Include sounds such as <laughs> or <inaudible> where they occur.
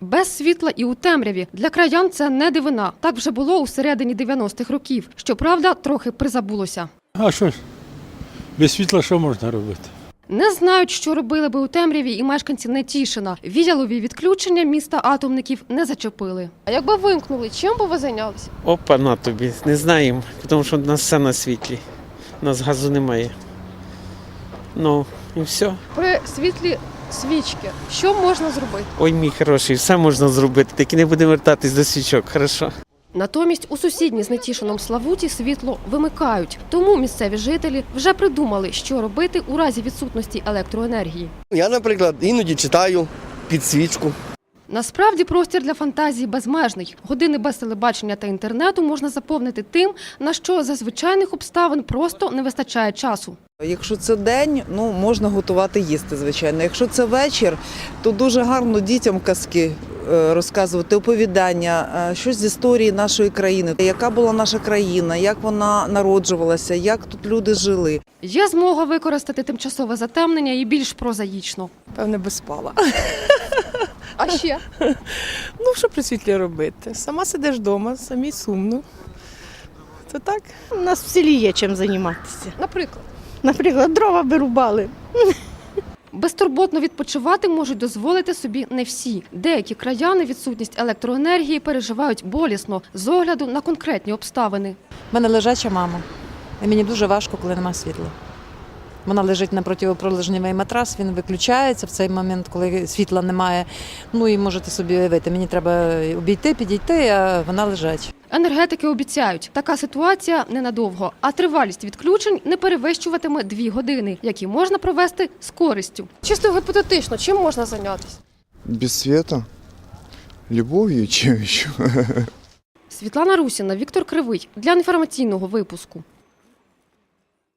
Без світла і у темряві для краян це не дивина. Так вже було у середині 90-х років. Щоправда, трохи призабулося. А що ж? Без світла що можна робити? Не знають, що робили би у темряві, і мешканці Нетішина. Віялові відключення міста атомників не зачепили. А якби вимкнули, чим би ви зайнялися? Опа, на тобі. Не знаємо, тому що в нас все на світлі. У нас газу немає. Ну, і все. При світлі свічки, що можна зробити? Ой, мій хороший, все можна зробити, тільки не будемо вертатись до свічок, хорошо? Натомість у сусідній з Нетішином Славуті світло вимикають. Тому місцеві жителі вже придумали, що робити у разі відсутності електроенергії. Я, наприклад, іноді читаю під свічку. Насправді простір для фантазії безмежний. Години без телебачення та інтернету можна заповнити тим, на що за звичайних обставин просто не вистачає часу. Якщо це день, ну можна готувати їсти, звичайно. Якщо це вечір, то дуже гарно дітям казки е, розказувати, оповідання, е, щось з історії нашої країни, яка була наша країна, як вона народжувалася, як тут люди жили. Є змога використати тимчасове затемнення і більш прозаїчно. Певне, би спала. А ще <laughs> Ну, що при світлі робити? Сама сидиш вдома, самі сумно. То так. У нас в селі є чим займатися. наприклад. Наприклад, дрова вирубали. Безтурботно відпочивати можуть дозволити собі не всі. Деякі краяни відсутність електроенергії переживають болісно з огляду на конкретні обставини. У мене лежача мама. І мені дуже важко, коли немає світла. Вона лежить на противопролежневий матрас, він виключається в цей момент, коли світла немає. Ну і можете собі уявити, мені треба обійти, підійти, а вона лежать. Енергетики обіцяють, така ситуація ненадовго, а тривалість відключень не перевищуватиме дві години, які можна провести з користю. Чисто гіпотетично, чим можна зайнятися? Без света? Любовью чем еще? Світлана Русіна, Віктор Кривий для інформаційного випуску.